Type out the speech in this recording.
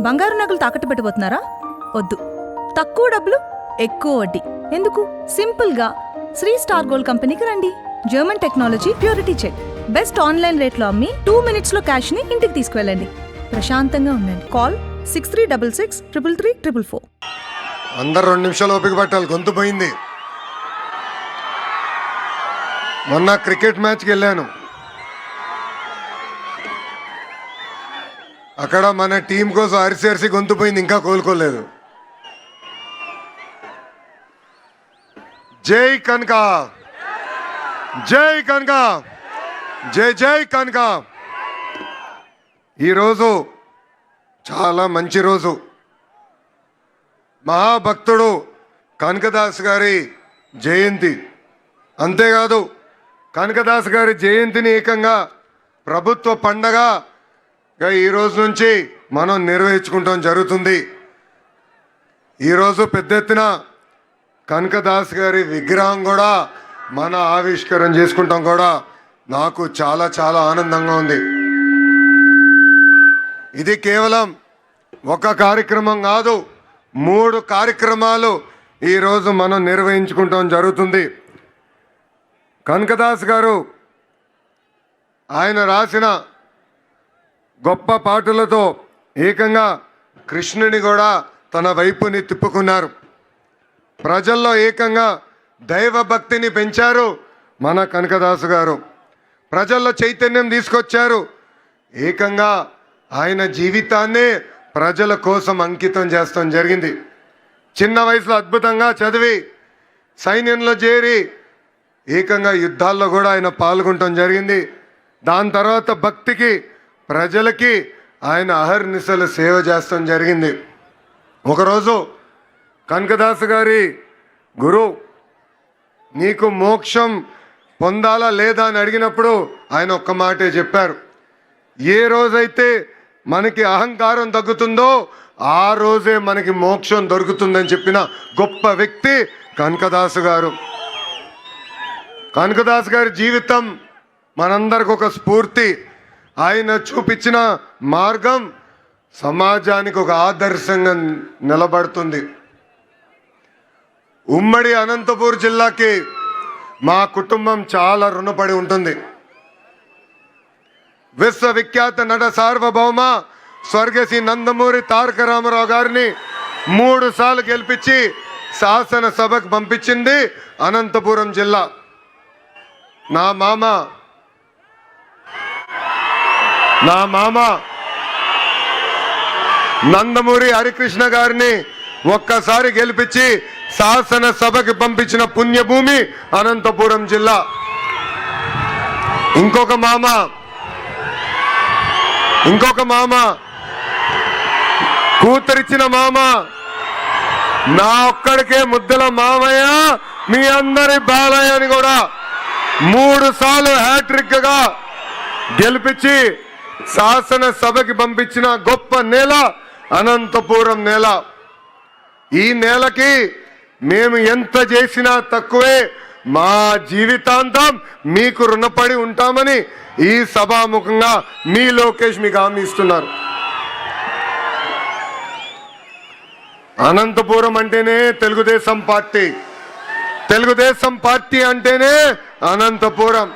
బంగారు నగలు తాకట్టు పెట్టబోతున్నారా వద్దు. తక్కువ డబ్బులు ఎక్కువ వడ్డీ. ఎందుకు? సింపుల్గా. శ్రీ స్టార్ గోల్డ్ కంపెనీకి రండి. German technology purity check. Best online రేట్లో అమ్మి టూ మినిట్స్లో క్యాష్ని ఇంటికి తీసుకువెళ్ళండి. ప్రశాంతంగా ఉండండి. Call six three double six triple three triple four. అందరు రెండు నిమిషాలు ఓపిక పట్టాలి. గొంతు పోయింది. మొన్న క్రికెట్ మ్యాచ్కి వెళ్ళాను. అక్కడ మన టీం కోసం అరిసి అరిసి గొంతు పోయింది ఇంకా కోలుకోలేదు. జై కనక. జై కనక. జై జై కనక. ఈరోజు చాలా మంచి రోజు. మహాభక్తుడు కనకదాస్ గారి జయంతి. అంతేకాదు కనకదాస్ గారి జయంతిని ఏకంగా ప్రభుత్వ పండగ ఈ రోజు నుంచి మనం నిర్వహించుకుంటాం జరుగుతుంది. ఈరోజు పెద్ద ఎత్తున కనకదాస్ గారి విగ్రహం కూడా మన ఆవిష్కరణ చేసుకుంటాం కూడా నాకు చాలా చాలా ఆనందంగా ఉంది. ఇది కేవలం ఒక కార్యక్రమం కాదు మూడు కార్యక్రమాలు ఈరోజు మనం నిర్వహించుకుంటాం జరుగుతుంది. కనకదాస్ గారు ఆయన రాసిన గొప్ప పాటలతో ఏకంగా కృష్ణుని కూడా తన వైపుని తిప్పుకున్నారు. ప్రజల్లో ఏకంగా దైవ భక్తిని పెంచారు మన కనకదాసు గారు. ప్రజల్లో చైతన్యం తీసుకొచ్చారు. ఏకంగా ఆయన జీవితాన్నే ప్రజల కోసం అంకితం చేస్తాం జరిగింది. చిన్న వయసులో అద్భుతంగా చదివి సైన్యంలో చేరి ఏకంగా యుద్ధాల్లో కూడా ఆయన పాల్గొనటం జరిగింది. దాని తర్వాత భక్తికి ప్రజలకి ఆయన అహర్నిశల సేవ చేస్తాం జరిగింది. ఒకరోజు కనకదాసు గారి గురు నీకు మోక్షం పొందాలా లేదా అని అడిగినప్పుడు ఆయన ఒక్క మాటే చెప్పారు. ఏ రోజైతే మనకి అహంకారం తగ్గుతుందో ఆ రోజే మనకి మోక్షం దొరుకుతుందని చెప్పిన గొప్ప వ్యక్తి కనకదాసు గారు. కనకదాస్ గారి జీవితం మనందరికి ఒక స్ఫూర్తి. ఆయన చూపించిన మార్గం సమాజానికి ఒక ఆదర్శంగా నిలబడుతుంది. ఉమ్మడి అనంతపూర్ జిల్లాకి మా కుటుంబం చాలా రుణపడి ఉంటుంది. విశ్వవిఖ్యాత నట సార్వభౌమ స్వర్గశ్రీ నందమూరి తారక రామారావు గారిని మూడు సార్లు గెలిపించి శాసనసభకు పంపించింది అనంతపురం జిల్లా. నా మామ నా మామ నందమూరి హరికృష్ణ గారిని ఒక్కసారి గెలిపించి శాసనసభకి పంపించిన పుణ్యభూమి అనంతపురం జిల్లా. ఇంకొక మామ ఇంకొక మామ కూతురిచ్చిన మామ నా ఒక్కడికే ముద్దల మామయ్య మీ అందరి బాలయ్య అని కూడా మూడు సార్లు హ్యాట్రిక్గా గెలిపించి శాసనసభకి పంపించిన గొప్ప నేల అనంతపురం నేల. ఈ నేలకి మేము ఎంత చేసినా తక్కువే. మా జీవితాంతం మీకు రుణపడి ఉంటామని ఈ సభాముఖంగా మీ లోకేష్ మీకు హామీ ఇస్తున్నారు. అనంతపురం అంటేనే తెలుగుదేశం పార్టీ. తెలుగుదేశం పార్టీ అంటేనే అనంతపురం.